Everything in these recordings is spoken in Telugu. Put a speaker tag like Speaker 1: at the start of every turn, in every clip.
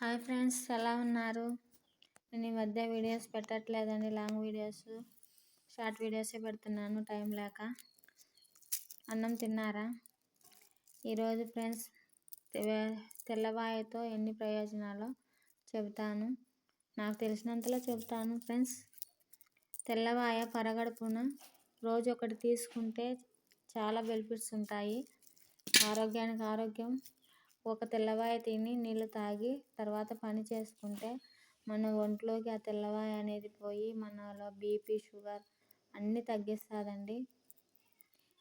Speaker 1: హాయ్ ఫ్రెండ్స్ ఎలా ఉన్నారు? నేను ఈ మధ్య వీడియోస్ పెట్టట్లేదండి లాంగ్ వీడియోస్ షార్ట్ వీడియోసే పెడుతున్నాను టైం లేక. అన్నం తిన్నారా? ఈరోజు ఫ్రెండ్స్ తెల్లవాయతో ఎన్ని ప్రయోజనాలు చెబుతాను. నాకు తెలిసినంతలో చెబుతాను ఫ్రెండ్స్. తెల్లవాయ పరగడుపున రోజు ఒకటి తీసుకుంటే చాలా బెనిఫిట్స్ ఉంటాయి. ఆరోగ్యానికి ఆరోగ్యం ఒక తెల్లవాయ తిని నీళ్ళు తాగి తర్వాత పని చేసుకుంటే మన ఒంట్లోకి ఆ తెల్లవాయ అనేది పోయి మనలో బీపీ షుగర్ అన్నీ తగ్గిస్తుందండి.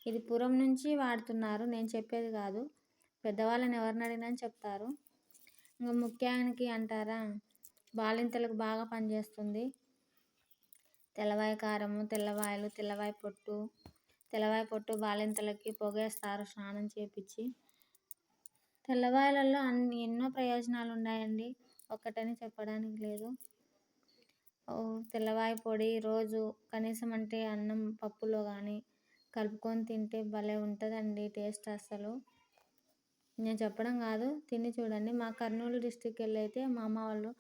Speaker 1: ఇది పూర్వం నుంచి వాడుతున్నారు. నేను చెప్పేది కాదు. పెద్దవాళ్ళని ఎవరిని అడిగినా చెప్తారు. ఇంకా ముఖ్యానికి అంటారా? బాలింతలకు బాగా పనిచేస్తుంది. తెల్లవాయ కారము తెల్లవాయలు తెల్లవాయ పొట్టు తెల్లవాయ పొట్టు బాలింతలకి పొగేస్తారు స్నానం చేపించి. తెల్లవాయలలో అన్ని ఎన్నో ప్రయోజనాలు ఉన్నాయండి ఒకటని చెప్పడానికి లేదు. తెల్లవాయ పొడి రోజు కనీసం అంటే అన్నం పప్పులో కానీ కలుపుకొని తింటే భలే ఉంటుందండి టేస్ట్ అసలు నేను చెప్పడం కాదు తిని చూడండి. మా కర్నూలు డిస్టిక్ వెళ్ళి అయితే మా అమ్మ వాళ్ళు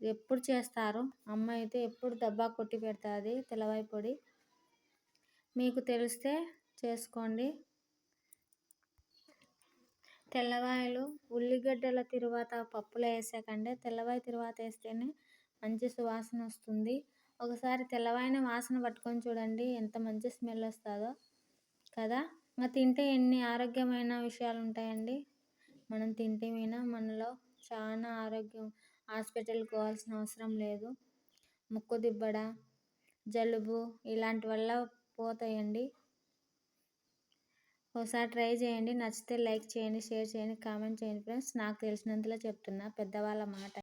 Speaker 1: ఎప్పుడు చేస్తారు? అమ్మ అయితే ఎప్పుడు దబ్బా కొట్టి పెడుతుంది తెల్లవాయి పొడి. మీకు తెలిస్తే చేసుకోండి. తెల్లవాయలు ఉల్లిగడ్డల తరువాత పప్పులో వేసాకంటే తెల్లవాయ తరువాత వేస్తేనే మంచి సువాసన వస్తుంది. ఒకసారి తెల్లవాయన వాసన పట్టుకొని చూడండి ఎంత మంచి స్మెల్ వస్తుందో. కదా? ఇంకా తింటే ఎన్ని ఆరోగ్యమైన విషయాలు ఉంటాయండి మనం తింటే మీద మనలో చాలా ఆరోగ్యం హాస్పిటల్కి పోవాల్సిన అవసరం లేదు. ముక్కు దిబ్బడ జలుబు ఇలాంటి వల్ల పోతాయండి. ఒకసారి ట్రై చేయండి. నచ్చితే లైక్ చేయండి షేర్ చేయండి కామెంట్ చేయండి ఫ్రెండ్స్. నాకు తెలిసినంతలో చెప్తున్నా. పెద్దవాళ్ళ మాట.